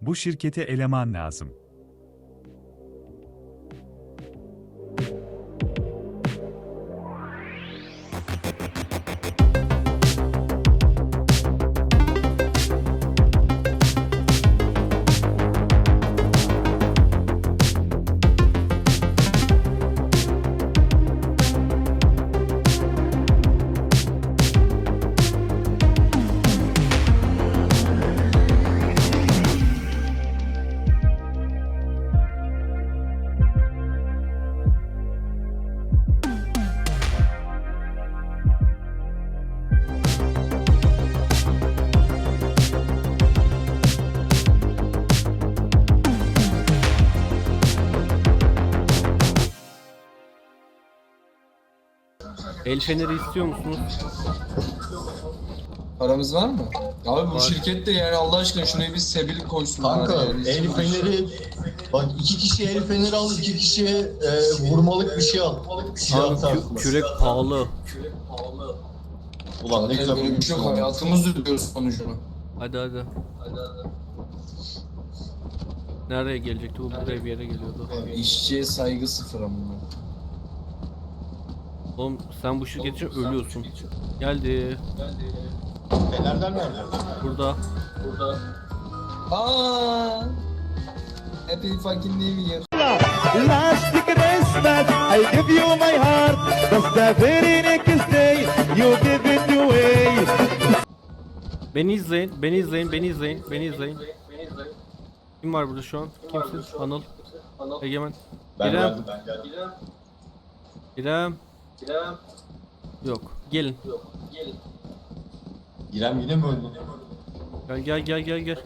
Bu şirkete eleman lazım. El feneri istiyor musunuz? Paramız var mı? Abi bu şirket de yani Allah aşkına şuraya bir sebil koysunlar. Kanka yani. el feneri bak iki kişiye el feneri al, iki kişiye e, vurmalık bir şey al. Silah Abi kü- tarzında. kürek pahalı. Ulan ne güzel böyle bir şey yok hayatımız ödüyoruz sonucunu. Hadi hadi. Nereye gelecekti bu? Buraya bir yere geliyordu. İşçiye saygı sıfır ama. Oğlum sen bu şirket için ölüyorsun. Geldi. Fenerler nerede? Burada. Aa! Happy fucking New Year. Last Christmas, I give you my heart. But the very next day, you give it away. Beni izleyin, beni izleyin, beni izleyin, beni izleyin. Kim var burada şu an? Kimsin? Anıl. Egemen. Ben İrem. geldim. Ben geldim. İrem. Yok. Gelin. İrem yine mi öldü? Gel gel gel gel gel.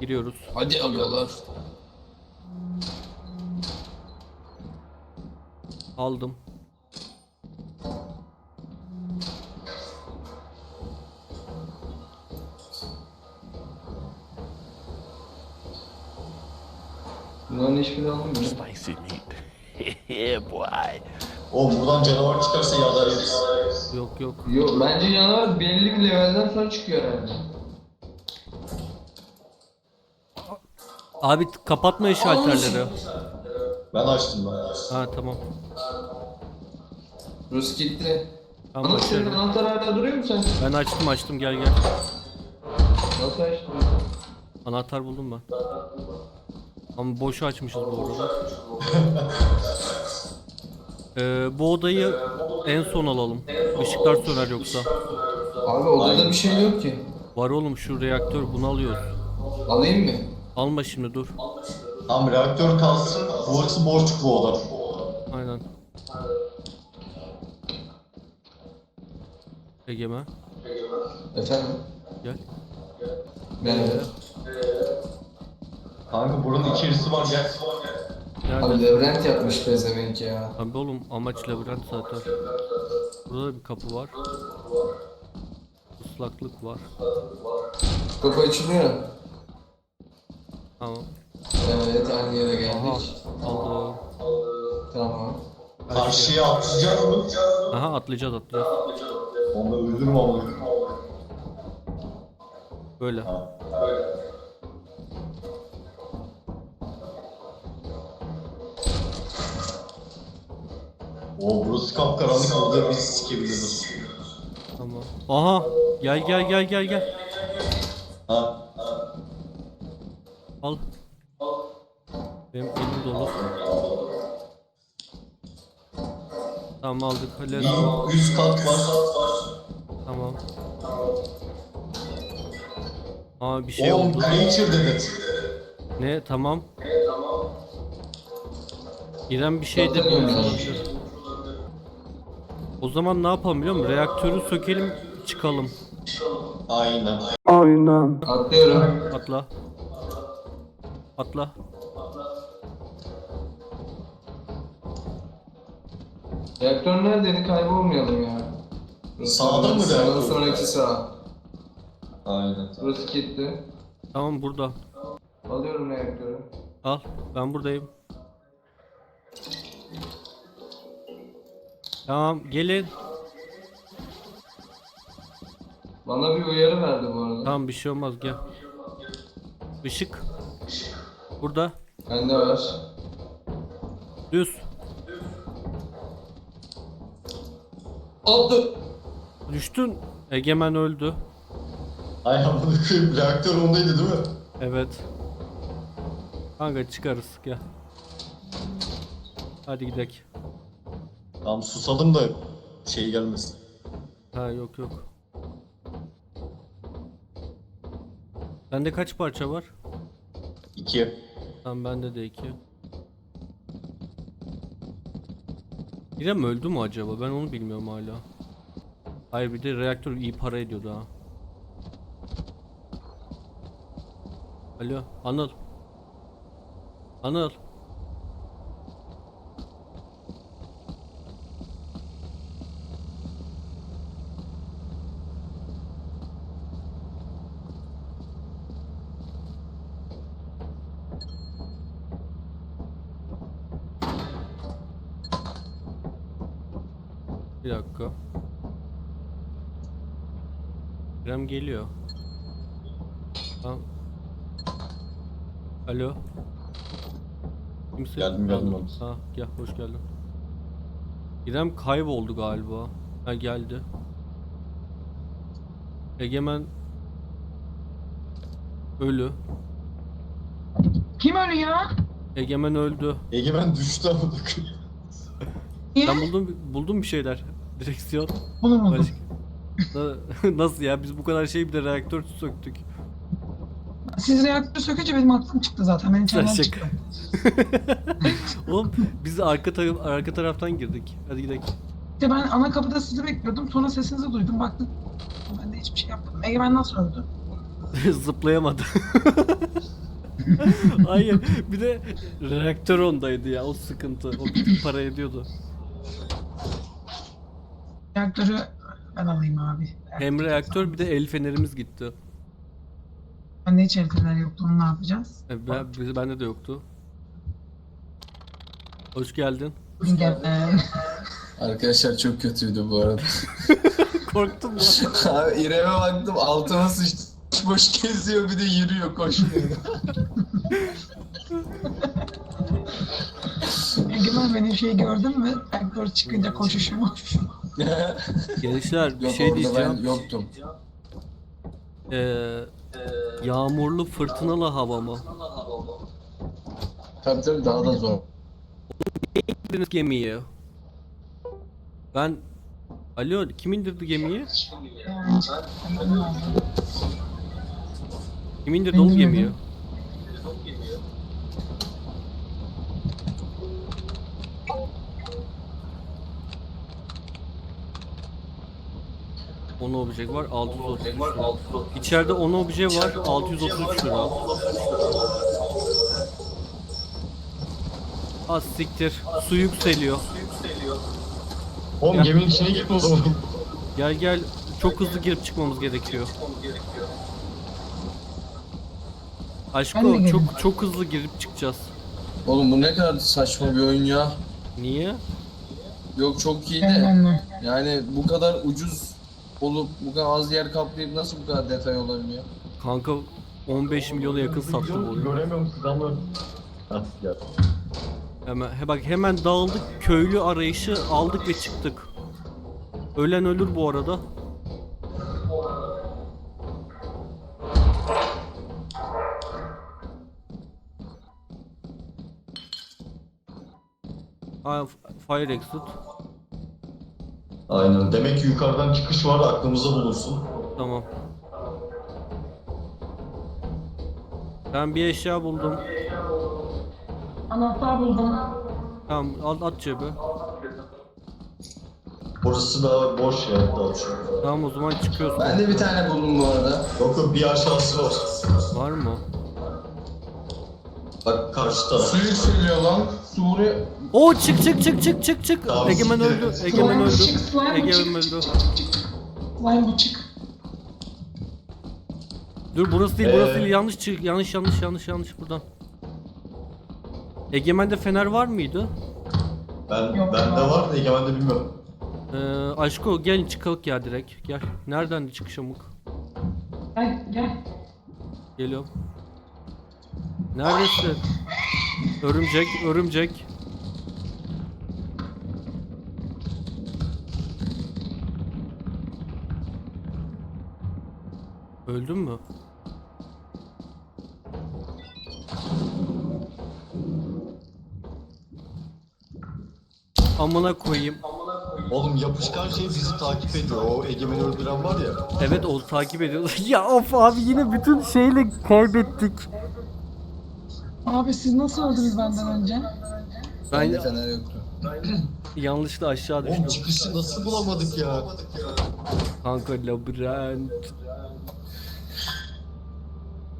Giriyoruz. Hadi agalar. Aldım. Bunların hiçbirini almıyor. Spicy meat. yeah, boy. Oğlum buradan canavar çıkarsa yağlar yeriz. Yok yok. Yok bence canavar belli bir levelden sonra çıkıyor herhalde. Abi kapatma şalterleri. Ben açtım ben açtım. Ha tamam. Rus gitti. Tamam Anıl senin anahtar hala duruyor mu sen? Ben açtım açtım gel gel. Nasıl açtın? Anahtar buldum ben. Ama boşu açmışız bu arada. Ee, bu odayı en son alalım. Işıklar söner yoksa. Abi odada bir şey yok ki. Var oğlum şu reaktör bunu alıyoruz. Alayım mı? Alma şimdi dur. Tamam reaktör kalsın. Burası boş bu oda. Aynen. Egemen Efendim? gel. Merhaba. Kanka buranın içerisi var gel. Abi Nerede? labirent yapmış pezevenk ya. Abi oğlum amaç labirent zaten. Burada da bir kapı var. Islaklık var. Kapı açılıyor. Tamam. Evet aynı yere Aha geldik. aldım. Tamam. Karşıya atlayacak mı? Aha atlayacağız atlayacağız. Onu öldürme ama. Böyle. Oo burası kapkaranlık burada biz sikebiliriz. Tamam. Aha gel gel gel gel gel. Ha. Al. Benim elim dolu. Tamam aldık. Bir üst kat var. Tamam. Aa bir şey Oğlum oldu. creature dedi. Ne tamam. İrem bir şey Zaten demiyor. O zaman ne yapalım biliyor musun? Reaktörü sökelim çıkalım. Aynen. Atlıyorum. Atla. Atla. Reaktör neredeydi kaybolmayalım ya. Sağda mı reaktör? sonraki sağ. Aynen. Burası kilitli. Tamam burada. Alıyorum reaktörü. Al. Ben buradayım. Tamam gelin. Bana bir uyarı verdi bu arada. Tamam bir şey olmaz gel. Işık. Burada. Bende var. Düz. Aldı. Düştün. Egemen öldü. Ay amına koyayım reaktör ondaydı değil mi? Evet. Kanka çıkarız gel. Hadi gidelim. Tamam susalım da şey gelmesin. Ha yok yok. Bende kaç parça var? İki. Tamam bende de iki. İrem öldü mü acaba? Ben onu bilmiyorum hala. Hayır bir de reaktör iyi para ediyordu ha. Alo Anıl. Anıl. Bir dakika. İrem geliyor. Tamam. Alo. Kimse? Geldim, geldim. Ha gel hoş geldin. İrem kayboldu galiba. Ha geldi. Egemen ölü. Kim ölüyor? Egemen öldü. Egemen düştü amına koyayım. Niye? Ben buldum buldum bir şeyler. Direksiyon. Bulamadım. Başka- Nasıl ya biz bu kadar şey bir de reaktör söktük. Siz reaktörü sökünce benim aklım çıktı zaten. Ben içeriden Şaka. çıktım. Oğlum biz arka taraf arka taraftan girdik. Hadi gidelim. İşte ben ana kapıda sizi bekliyordum. Sonra sesinizi duydum. Baktım. Ben de hiçbir şey yapmadım. Egemen nasıl öldü? Zıplayamadı. Hayır, bir de reaktör ondaydı ya. O sıkıntı. O bütün para ediyordu. Reaktörü ben alayım abi. Hem reaktör bir de el fenerimiz gitti. Bende hiç el feneri yoktu. Onu ne yapacağız? E, Ben, biz- bende de yoktu. Hoş geldin. Gel. Arkadaşlar çok kötüydü bu arada. Korktun mu? Abi İrem'e baktım altıma sıçtı. Boş geziyor bir de yürüyor koşmuyor. Egemen benim şeyi gördün mü? Reaktör çıkınca koşuşumu. Gençler bir Yok şey orada ben diyeceğim. yoktum. Ee, yağmurlu fırtınalı hava mı? Tabii tabii daha da zor. İndirdiniz gemiyi. Ben... Alo kim indirdi gemiyi? Kim indirdi oğlum gemiyi? İndirdim. On obje var 633 lira. İçeride 10 obje var 633 lira. Az siktir. Su yükseliyor. Oğlum geminin içine gitme o zaman. Gel gel. Çok hızlı girip çıkmamız gerekiyor. Ben de Aşko geleyim. çok çok hızlı girip çıkacağız. Oğlum bu ne kadar saçma bir oyun ya. Niye? Yok çok iyi de. Yani bu kadar ucuz olup bu kadar az yer kaplayıp nasıl bu kadar detay olabiliyor? Kanka 15 milyona yakın sattı bu oyunu. Göremiyorum. Hah gel. Hemen, he bak hemen dağıldık köylü arayışı aldık ve çıktık. Ölen ölür bu arada. Aa, fire exit. Aynen. Demek ki yukarıdan çıkış var aklımıza bulursun. Tamam. Ben bir eşya buldum. Anahtar buldum. Tamam at, at cebe. Burası daha boş ya daha çok. Tamam o zaman çıkıyorsun. Ben de bir tane buldum bu arada. Yok yok bir aşağısı var. Var mı? Bak karşı taraf. Su yükseliyor lan. Su buraya... Oo çık çık çık çık çık çık. Tamam, Egemen siktir. öldü. Egemen öldü. Çık, slime Egemen çık, öldü. Slime bu çık. Dur burası değil burası Ee? değil yanlış çık yanlış yanlış yanlış yanlış buradan. Egemen'de fener var mıydı? Ben, Yok, bende yok. var da Egemen'de bilmiyorum. Ee, Aşko gel çıkalım ya direkt gel. Nereden çıkış amık? Gel gel. Geliyorum. Neredesin? Örümcek, örümcek. Öldün mü? Amına koyayım. Oğlum yapışkan şey bizi takip ediyor. O Egemen'i öldüren var ya. Evet o takip ediyor. ya of abi yine bütün şeyle kaybettik. Abi siz nasıl öldünüz benden önce? Ben fener yoktu. yanlışlıkla aşağı Oğlum düştüm. çıkışı nasıl bulamadık ya? Kanka labirent.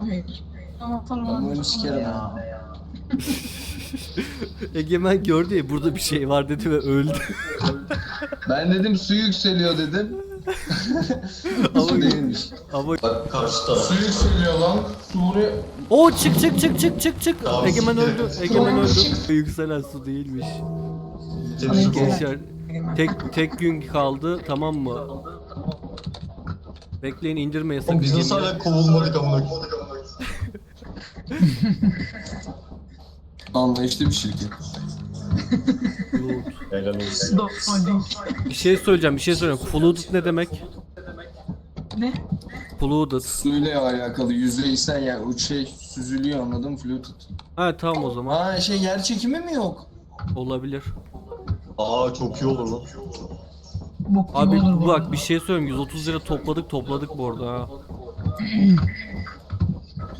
Hayır. Sikerim ha. Egemen gördü ya burada bir şey var dedi ve öldü. Ben dedim su yükseliyor dedim. su değilmiş. Ama Bak karşı taraf. Su yükseliyor lan. Suriye. o çık çık çık çık çık çık. Tamam, Egemen öldü. Egemen öldü. Yükselen su değilmiş. Gençler tek tek gün kaldı tamam mı? Bekleyin indirmeyin sakın Oğlum biz nasıl gemiyi. hala kovulmadık amına koyayım? Anlayışlı bir şirket. Helal olsun. Dolding. Bir şey söyleyeceğim bir şey söyleyeceğim. Flooded ne demek? Ne? Flooded. Suyla alakalı yüzeysel yani o şey süzülüyor anladın mı? Fluted. Ha tamam o zaman. Ha şey yer çekimi mi yok? Olabilir. Aa çok iyi olur lan. Bok gibi Abi olur bu bak bir şey söyleyeyim 130 lira topladık topladık bu arada ha.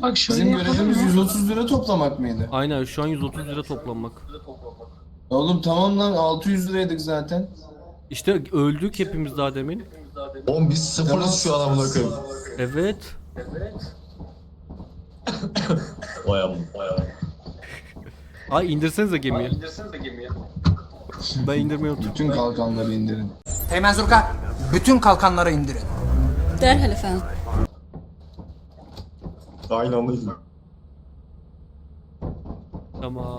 Bak şöyle Bizim yapalım görevimiz mı? 130 lira toplamak mıydı? Aynen şu an 130 lira toplanmak. Oğlum tamam lan 600 liraydık zaten. İşte öldük hepimiz daha demin. Oğlum biz sıfırız şu an amına koyayım. Evet. Vay amına. Ay indirsenize gemiyi. Ben indirmeyi unuttum. Bütün kalkanları indirin. Teğmen Zurka, bütün kalkanları indirin. Derhal efendim. Aynı anda izin. Tamam.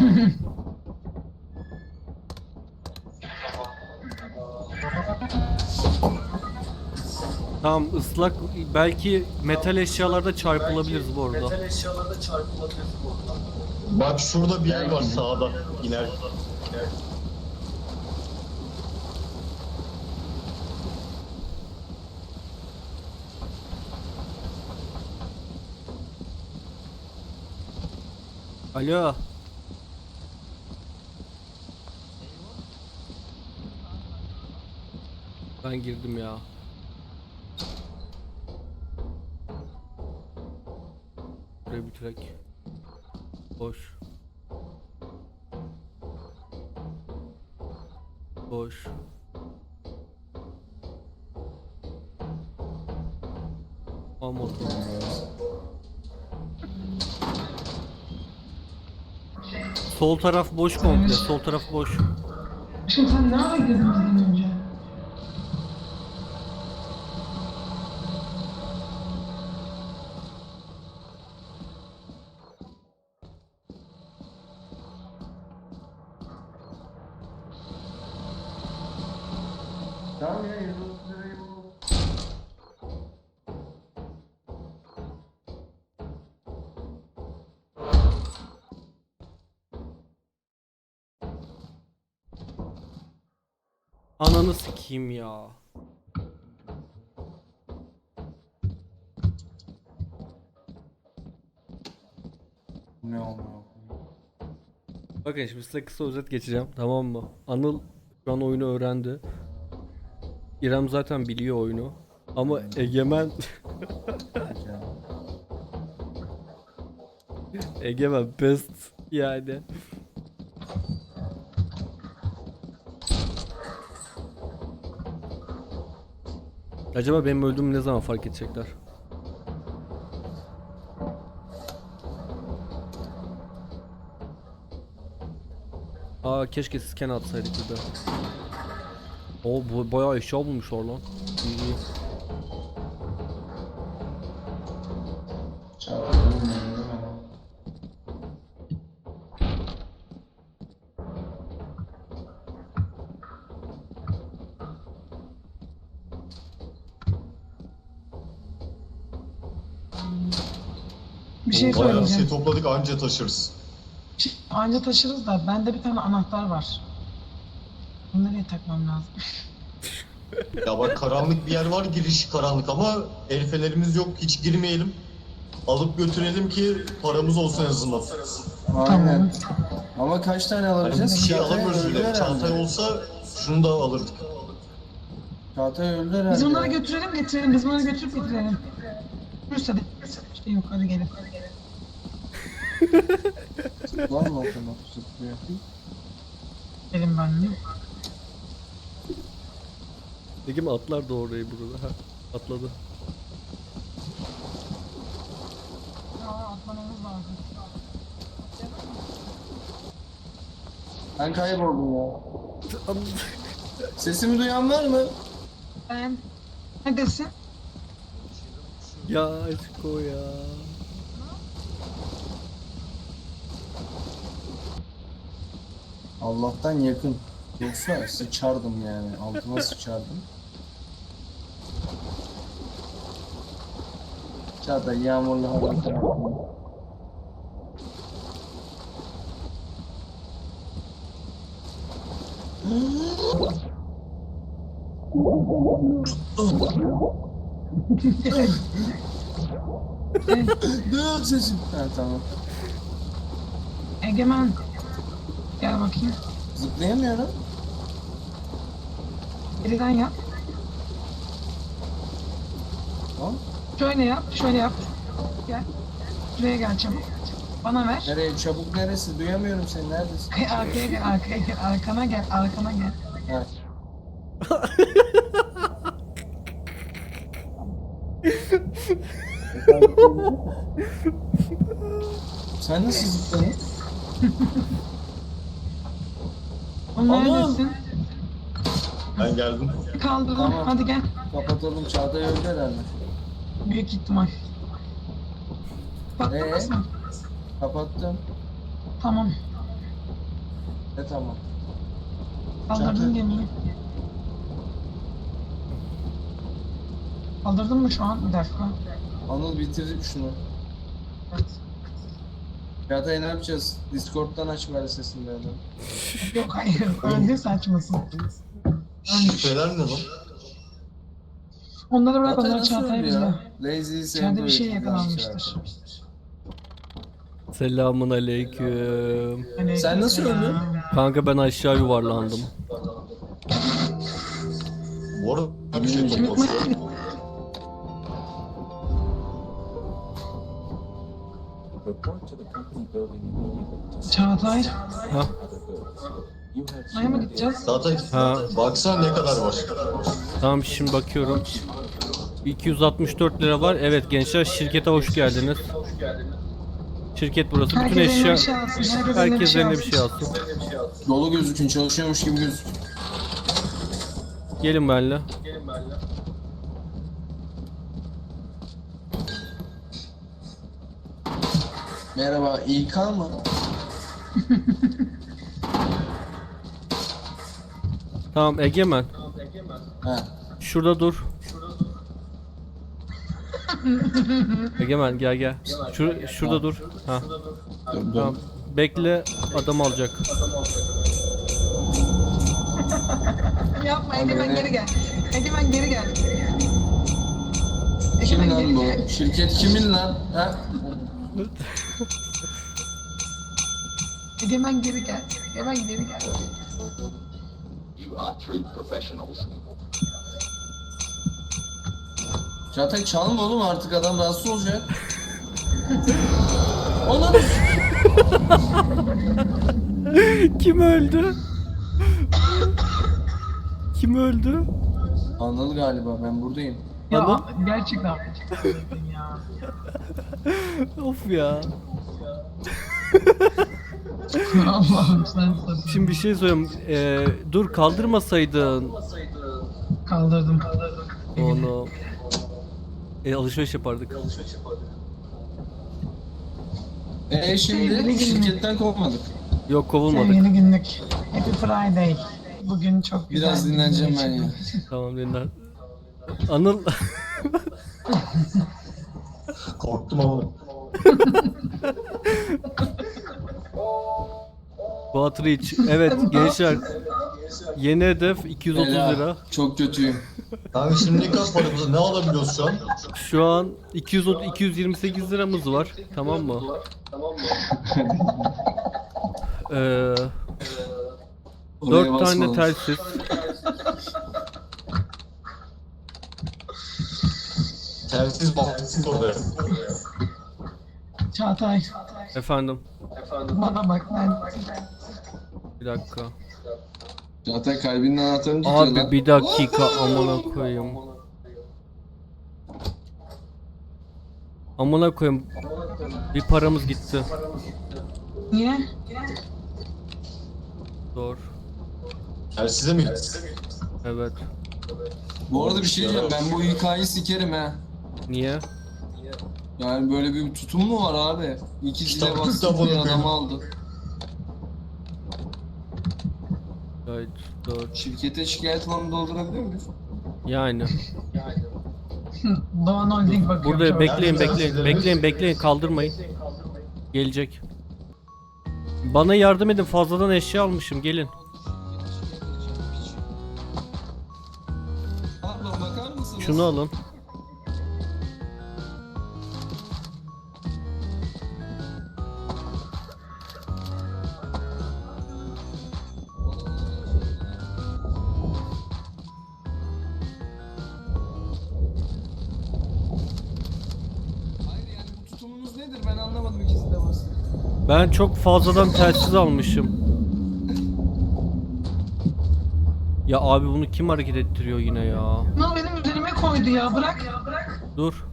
Tamam ıslak belki metal eşyalarda çarpılabiliriz bu arada. Bak şurada bir yer var sağda. İner. Alo. Ben girdim ya. Buraya bitirek. Boş. Boş. Aa motor. Sol taraf boş komple. Sol taraf boş. Şimdi sen ne ara Ananı sikeyim ya. Ne olmuyor? Bakın şimdi size kısa özet geçeceğim tamam mı? Anıl şu an oyunu öğrendi. İrem zaten biliyor oyunu. Ama Egemen Egemen best yani. Acaba benim öldüğümü ne zaman fark edecekler? Aa keşke scan atsaydık bir de. Oo bu bayağı eşya bulmuşlar lan. İyi iyi. Şey topladık anca taşırız. Anca taşırız da bende bir tane anahtar var. Bunu nereye takmam lazım? Ya bak karanlık bir yer var giriş karanlık ama el fenerimiz yok hiç girmeyelim. Alıp götürelim ki paramız olsun en azından. Aynen. Ama kaç tane Hani alacağız? bir şey Çağatay alamıyoruz öldü bile. herhalde. Çantay olsa şunu da alırdık. Çağatay öldü herhalde. Biz bunları götürelim getirelim. Biz bunları götürüp getirelim. Yürüse de. Şey yok hadi gelin. Var mı otomatik zıplıyor? Gelin benimle. Peki mi atlar da orayı burada? Ha, atladı. Aa, atlamamız lazım. Ben kayboldum ya. Sesimi duyan var mı? Ben... Neredesin? ya aşko ya. Allah'tan yakın. Yoksa sıçardım yani. Altıma sıçardım. Çağatay yağmurlu hava. Duyuyor sesim. Ha tamam. Egemen. Gel bakayım. Zıplayamıyorum. Birden yap. Tamam. Şöyle yap, şöyle yap. Gel. Şuraya gel çabuk. Bana ver. Nereye çabuk neresi? Duyamıyorum seni. Neredesin? Ay, Arkaya gel, arkaya gel. Arkana gel, arkana gel. Ha. Sen nasıl zıpladın? Neredesin? Ben geldim. Kaldırdım. Tamam. Hadi gel. Kapatalım Çağatay öldü herhalde. Büyük ihtimal. Patlamaz Ee? mı? Kapattım. Tamam. E tamam. Kaldırdın gemiyi. Kaldırdın mı şu an? Bir dakika. Anıl bitirdik şunu. Evet. Çağatay ne yapacağız? Discord'dan aç bari sesini benden. Yok hayır. Öldü saçmasın. Şifreler ne lan? Onları bırak Çağatay onları Çağatay ya? Lazy İçeride bir şey yakalanmıştır. Selamun aleyküm. Sen nasıl öldün? Kanka ben aşağı yuvarlandım. Bu arada bir şey. Çağatay. Ha? Naya mı gideceğiz? Zaten Ha. baksana ne kadar var. Tamam şimdi bakıyorum. 264 lira var. Evet gençler şirkete hoş geldiniz. Şirket burası. Bütün Herkes eline eşya bir şey alsın. Herkes eline bir herkes şey eline bir alsın. şey alsın. Dolu gözükün, çalışıyormuş gibi gözükün. Gelin benimle. Merhaba, İK mı? Tamam Egemen. Ha. Şurada dur. Egemen gel gel. Şur şurada dur. Ha. Tamam. Bekle adam alacak. Yapma Egemen geri gel. Egemen geri gel. Kim Egemen lan geri bu? gel. Şirket kimin lan? Ha? Egemen geri gel. Egemen geri gel. Çağatay çalma oğlum artık adam rahatsız olacak. Ona Kim öldü? Kim öldü? Anıl galiba ben buradayım. Ya Anıl? gerçekten. ya. Of ya. Allah'ım sen. Şimdi bir şey söyleyeyim. Ee, dur kaldırmasaydın Kaldırdım. Kaldırdım. onu. E, alışveriş yapardık. E şimdi Sevgili şirketten kovmadık. Yok kovulmadık. Sevgili günlük. Happy Friday. Bugün çok güzel. Biraz bir gün dinleneceğim ben ya. Tamam dinlen. Anıl Korktum ama. Fuat Rich. Evet gençler. Yeni hedef 230 Helal. lira. Çok kötüyüm. Kanka şimdi ne kadar paramız ne alabiliyoruz şu an? Şu an 230 228 liramız var. Tamam mı? Ee, Oraya 4 tane basmadım. telsiz. Telsiz bağımsız oraya. Çağatay Efendim. bana bak ben Bir dakika. Zaten kalbinin anahtarını tutuyor lan. Abi bir dakika amına koyayım. Amına koyayım. Bir paramız gitti. niye? Zor. Telsize mi gitti? Evet. Bu arada bir şey diyeceğim. Ben bu hikayeyi sikerim ha. Niye? Yani böyle bir tutum mu var abi? İki zile Kitap- bastı kitap diye adamı aldı. Evet, dört. Şirkete şikayet formu doldurabiliyor muyuz? Yani. Doğan Holding bakıyor. Burada bekleyin bekleyin bekleyin bekleyin kaldırmayın. Gelecek. Bana yardım edin fazladan eşya almışım gelin. Pardon bakar mısınız? Şunu alın. Ben çok fazladan telsiz almışım. Ya abi bunu kim hareket ettiriyor yine ya? Bunu benim üzerime koydu ya bırak. Dur.